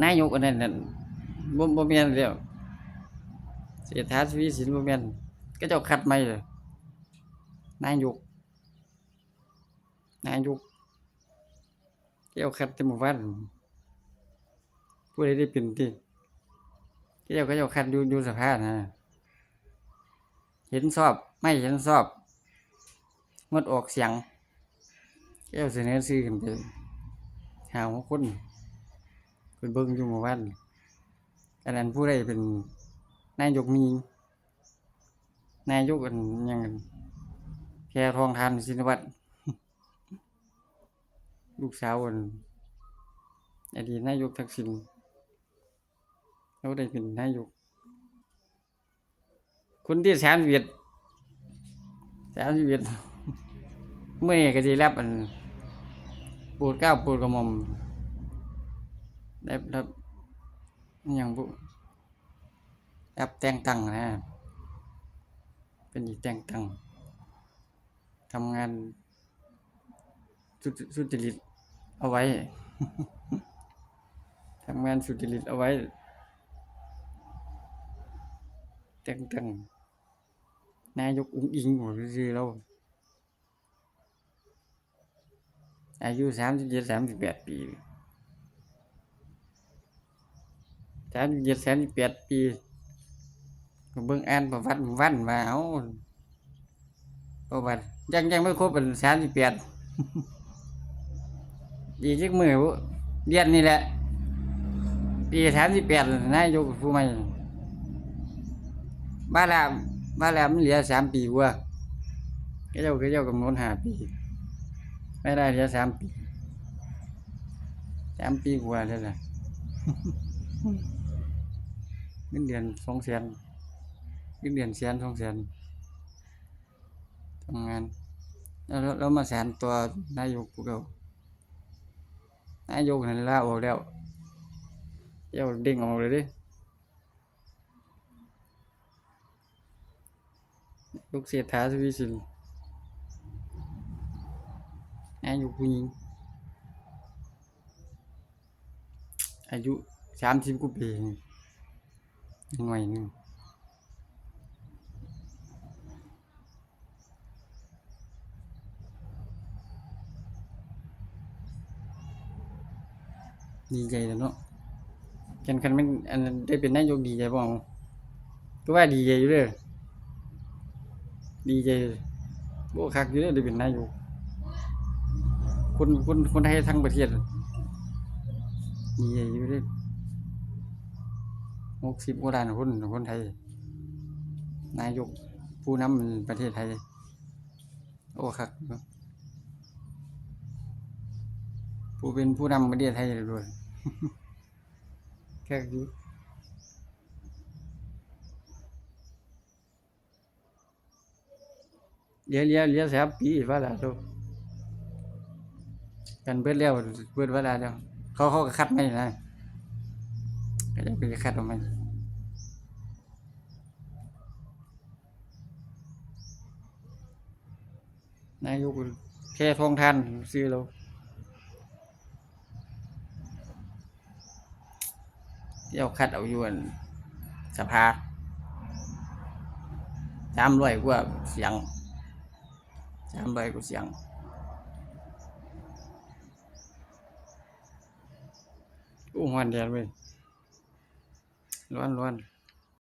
นายกอันนั้นน่ะบ่บ่แม่นแล้วเศรษฐาทวีสินบ่แม่นก็เจ้าคัดใหม่เลยนายกนายกเจ้าคัดแต่หมู่บ้านผู้ใดได้เป็นติเจ้าก็เจ้าคัดอยู่อยู่สภานะเห็นชอบไม่เห็นชอบงดออกเสียงเจ้าเสนอชื่อขึ้นไปหาหกคน เป็นเบิ่งอยู่หมู่บ้านอันนั้นผู้ใดเป็นนายกมี นายกอันยังแพทองทานชินวัตรลูกสาวอันอดีตนายกทักษิณเขาได้เป็นนายกคนที่แสนเวียดแสนเวียดเมื่อนี้ก็สิรับอันปรดเกล้าโปรดกระหม่อม ได้รับอย่างบุรับแต่งตั้งนะเป็นอีกแต่งตั้งทำงานสุจสุจริตเอาไว้ทำงานสุจริตเอาไว้ แต่งตั้งนายกอุ้งอิงหัวซื่อๆเราอายุสามสิบเจ็ดสามสิบแปดปี สามสิบเจ็ดสามสิบแปดปีเบิ่งอ่านประวัติวันมาเอาประวัติยังยังไม่ครบเป็นสามสิบแปดอีจักมือเดือนนี่แหละ ปีสามสิบแปดนายกผู้ใหม่บ้านแล้วบ้านแล้วมันเหลือสามปีกว่าก็เจ้าก็เจ้ากำหนดหาปี ไม่ได้เหลือสามปีสามปีกว่าแล้วล่ะ เงินเดือนสองแสนเงินเดือนแสนสองแสนทำงาน แล้วแล้วแล้วมาแสนตัวนายกกูเก่านายกนั่นลาออกแล้วเจ้าเด้งออกเลยเดิลูกเสียฐาสวีสินนายกผู้หญิงอายุสามสิบกว่าปี หน่วยหนึ่งดีใจแล้วเนาะกันคันมันอันได้เป็นนายกดีใจบ้างก็ว่าดีใจอยู่เด้อดีใจโบคักอยู่เด้อได้เป็นนายกคนคนคนไทยทั้งประเทศดีใจอยู่เด้อ หกสิบกว่าล้านคนคนไทย นายกผู้นำประเทศไทย โอ้คักเนาะผู้เป็นผู้นำประเทศไทยเลยด้วยแค่ยุเลี้ยเลี้ยเลี้ยวสามปีว่าและทุกกันเบิดแล้วเบิดว่าและแล้วเขาเขาก็คัดไม่นะ ก็จะไปคัดออกมานายกแค่ทองทานซื้อเราที่เอาคัดเอาอยู่อันสภาสามร้อยกว่าเสียงสามร้อยกว่าเสียงอู้หวันแดดเว้ย ล้วนล้วน